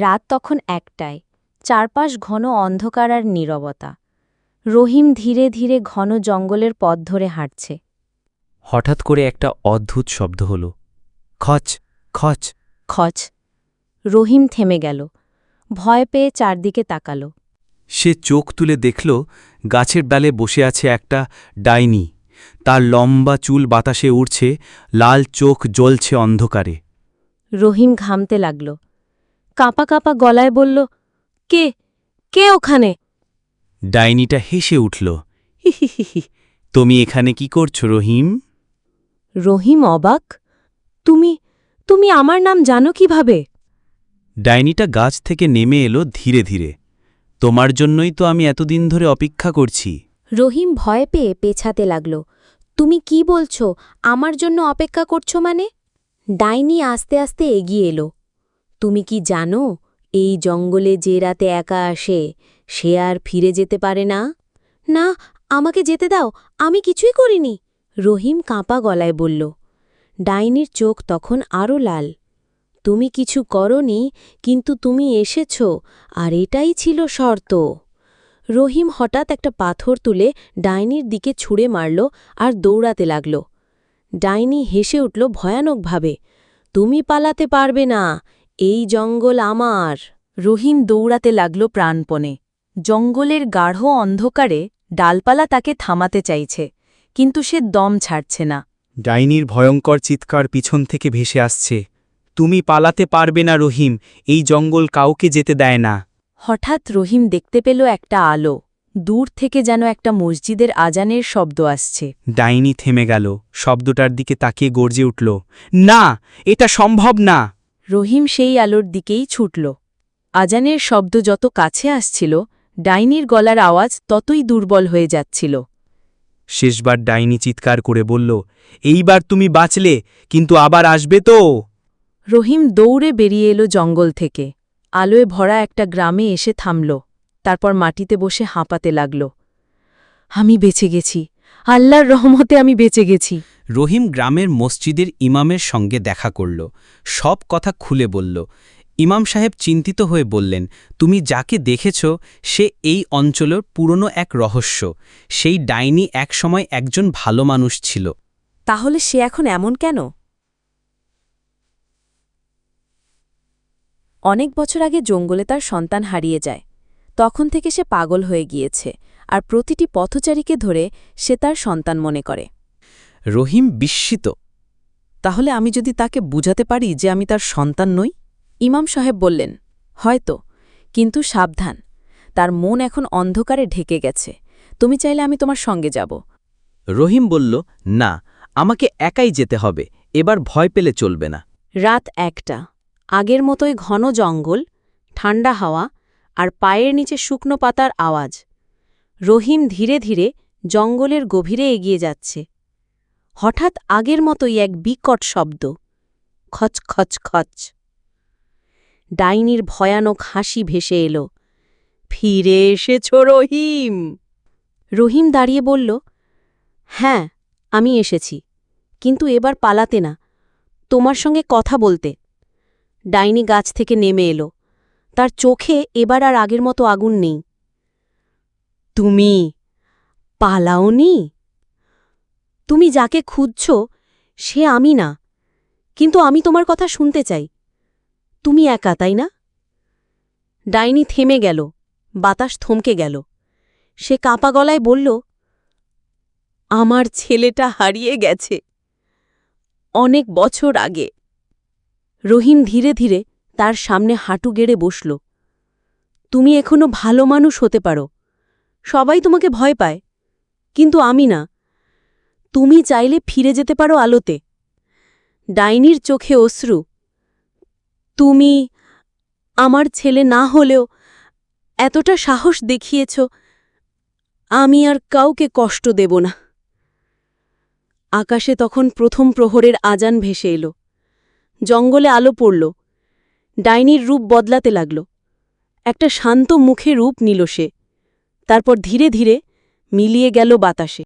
রাত তখন একটায় চারপাশ ঘন অন্ধকার আর নীরবতা। রহিম ধীরে ধীরে ঘন জঙ্গলের পথ ধরে হাঁটছে। হঠাৎ করে একটা অদ্ভুত শব্দ হল। খচ খচ। খচ। রহিম থেমে গেল। ভয় পেয়ে চারদিকে তাকাল। সে চোখ তুলে দেখল গাছের ডালে বসে আছে একটা ডাইনি। তার লম্বা চুল বাতাসে উড়ছে লাল চোখ জ্বলছে অন্ধকারে। রহিম ঘামতে লাগল। কাঁপা কাঁপা গলায় বলল কে? কে ওখানে? ডাইনিটা হেসে উঠল "হিহিহিহি, তুমি এখানে কি করছ রহিম? রহিম অবাক তুমি তুমি আমার নাম জানো কীভাবে? ডাইনিটা গাছ থেকে নেমে এলো ধীরে ধীরে তোমার জন্যই তো আমি এতদিন ধরে অপেক্ষা করছি। রহিম ভয় পেয়ে পেছাতে লাগল তুমি কি বলছো? আমার জন্য অপেক্ষা করছ মানে? ডাইনি আস্তে আস্তে এগিয়ে এলো তুমি কি জানো, এই জঙ্গলে যে রাতে একা আসে, সে আর ফিরে যেতে পারে না? না, আমাকে যেতে দাও, আমি কিছুই করিনি। রহিম কাঁপা গলায় বলল। ডাইনির চোখ তখন আরও লাল। তুমি কিছু করনি, কিন্তু তুমি এসেছ, আর এটাই ছিল শর্ত। রহিম হঠাৎ একটা পাথর তুলে ডাইনির দিকে ছুঁড়ে মারল আর দৌড়াতে লাগল। ডাইনি হেসে উঠল ভয়ানকভাবে। তুমি পালাতে পারবে না এই জঙ্গল আমার। রহিম দৌড়াতে লাগল প্রাণপণে। জঙ্গলের গাঢ় অন্ধকারে ডালপালা তাকে থামাতে চাইছে কিন্তু সে দম ছাড়ছে না। ডাইনির ভয়ঙ্কর চিৎকার পিছন থেকে ভেসে আসছে। তুমি পালাতে পারবে না রহিম এই জঙ্গল কাউকে যেতে দেয় না। হঠাৎ রহিম দেখতে পেল একটা আলো। দূর থেকে যেন একটা মসজিদের আজানের শব্দ আসছে। ডাইনি থেমে গেল শব্দটার দিকে তাকিয়ে গর্জে উঠল না এটা সম্ভব না! রহিম সেই আলোর দিকেই ছুটল। আজানের শব্দ যত কাছে আসছিল ডাইনির গলার আওয়াজ ততই দুর্বল হয়ে যাচ্ছিল। শেষবার ডাইনি চিৎকার করে বলল এইবার তুমি বাঁচলে কিন্তু আবার আসবে তো? রহিম দৌড়ে বেরিয়ে এলো জঙ্গল থেকে। আলোয় ভরা একটা গ্রামে এসে থামল। তারপর মাটিতে বসে হাঁপাতে লাগল। আমি বেঁচে গেছি আল্লাহর রহমতে আমি বেঁচে গেছি। রহিম গ্রামের মসজিদের ইমামের সঙ্গে দেখা করল। সব কথা খুলে বলল। ইমাম সাহেব চিন্তিত হয়ে বললেন তুমি যাকে দেখেছ সে এই অঞ্চলের পুরনো এক রহস্য। সেই ডাইনি একসময় একজন ভালো মানুষ ছিল। তাহলে সে এখন এমন কেন? অনেক বছর আগে জঙ্গলে তার সন্তান হারিয়ে যায়। তখন থেকে সে পাগল হয়ে গিয়েছে। আর প্রতিটি পথচারীকে ধরে সে তার সন্তান মনে করে। রহিম বিস্মিত। তাহলে আমি যদি তাকে বুঝাতে পারি যে আমি তার সন্তান নই? ইমাম সাহেব বললেন হয়তো কিন্তু সাবধান। তার মন এখন অন্ধকারে ঢেকে গেছে। তুমি চাইলে আমি তোমার সঙ্গে যাব। রহিম বলল না আমাকে একাই যেতে হবে। এবার ভয় পেলে চলবে না। রাত একটা। আগের মতোই ঘন জঙ্গল ঠান্ডা হাওয়া আর পায়ের নিচে শুকনো পাতার আওয়াজ। রহিম ধীরে ধীরে জঙ্গলের গভীরে এগিয়ে যাচ্ছে। হঠাৎ আগের মতোই এক বিকট শব্দ। খচ খচ খচ। ডাইনির ভয়ানক হাসি ভেসে এলো। ফিরে এসেছ রহিম! রহিম দাঁড়িয়ে বলল হ্যাঁ আমি এসেছি, কিন্তু এবার পালাতে না। তোমার সঙ্গে কথা বলতে। ডাইনি গাছ থেকে নেমে এলো। তার চোখে এবার আর আগের মতো আগুন নেই। তুমি। পালাওনি। তুমি যাকে খুঁজছ, সে আমি না। কিন্তু আমি তোমার কথা শুনতে চাই। তুমি একা, তাই না? ডাইনি থেমে গেল, বাতাস থমকে গেল। সে কাঁপা গলায় বলল, আমার ছেলেটা হারিয়ে গেছে। অনেক বছর আগে। রহিম ধীরে ধীরে তার সামনে হাঁটু গেড়ে বসল, তুমি এখনও ভালো মানুষ হতে পারো। সবাই তোমাকে ভয় পায়। কিন্তু আমি না। তুমি চাইলে ফিরে যেতে পারো আলোতে। ডাইনির চোখে অশ্রু। তুমি আমার ছেলে না হলেও এতটা সাহস দেখিয়েছ, আমি আর কাউকে কষ্ট দেব না। আকাশে তখন প্রথম প্রহরের আজান ভেসে এলো। জঙ্গলে আলো পড়ল। ডাইনির রূপ বদলাতে লাগল। একটা শান্ত মুখে রূপ নিল সে। তারপর ধীরে ধীরে মিলিয়ে গেল বাতাসে।